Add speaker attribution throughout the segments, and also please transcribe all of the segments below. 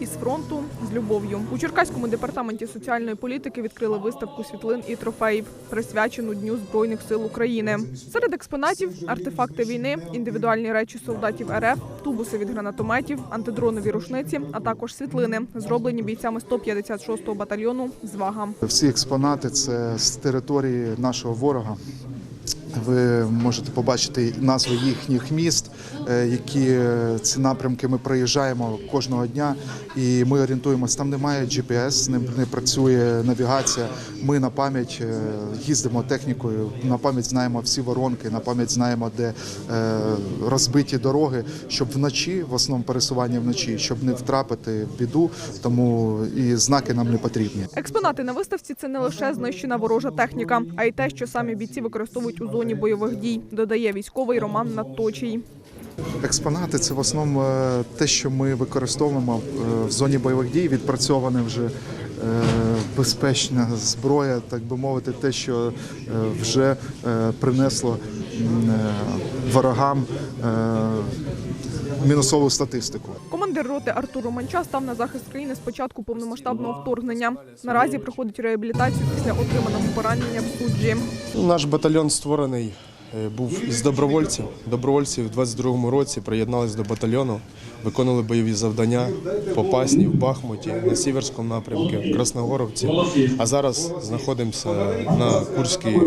Speaker 1: Із фронту з любов'ю у Черкаському департаменті соціальної політики відкрили виставку світлин і трофеїв, присвячену Дню Збройних сил України. Серед експонатів артефакти війни, індивідуальні речі солдатів РФ, тубуси від гранатометів, антидронові рушниці, а також світлини, зроблені бійцями 156-го батальйону «Звага».
Speaker 2: Всі експонати це з території нашого ворога. Ви можете побачити назви їхніх міст, е, які е, ці напрямки ми проїжджаємо кожного дня, і ми орієнтуємося. Там немає GPS, не, працює навігація. Ми на пам'ять е, їздимо технікою, на пам'ять знаємо всі воронки, на пам'ять знаємо, де розбиті дороги, щоб вночі, в основному пересування вночі, щоб не втрапити в біду, тому і знаки нам не потрібні.
Speaker 1: Експонати на виставці це не лише знищена ворожа техніка, а й те, що самі бійці використовують у зоні бойових дій, додає військовий Роман Надточій.
Speaker 2: Експонати це в основному е, те, що ми використовуємо е, в зоні бойових дій, відпрацьоване вже е, безпечна зброя, так би мовити, те, що вже принесло ворогам мінусову статистику.
Speaker 1: Командир роти Артур Романча став на захист країни з початку повномасштабного вторгнення. Наразі проходить реабілітацію після отриманого поранення в суджі.
Speaker 3: Наш батальйон створений е, був із добровольців. Добровольці в 22-му році приєдналися до батальйону, виконували бойові завдання в Попасні, в Бахмуті, на Сіверському напрямку, в Красногоровці. А зараз знаходимося на Курській,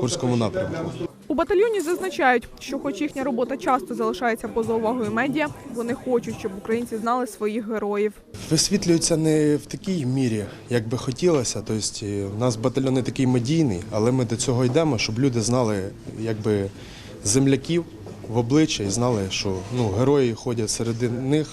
Speaker 3: Курському напрямку.
Speaker 1: У батальйоні зазначають, що, хоч їхня робота часто залишається поза увагою медіа, вони хочуть, щоб українці знали своїх героїв.
Speaker 3: Висвітлюється не в такій мірі, як би хотілося. Тобто, е, у нас батальйон не такий медійний, але ми до цього йдемо, щоб люди знали якби, земляків в обличчя і знали, що ну, герої ходять серед них.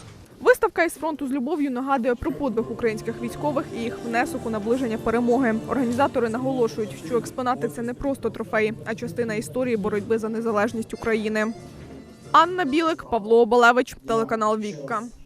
Speaker 1: Виставка із фронту з любов'ю нагадує про подвиг українських військових і їх внесок у наближення перемоги. Організатори наголошують, що експонати це не просто трофеї, а частина історії боротьби за незалежність України. Анна Білик, Павло Обалевич, телеканал Вікка.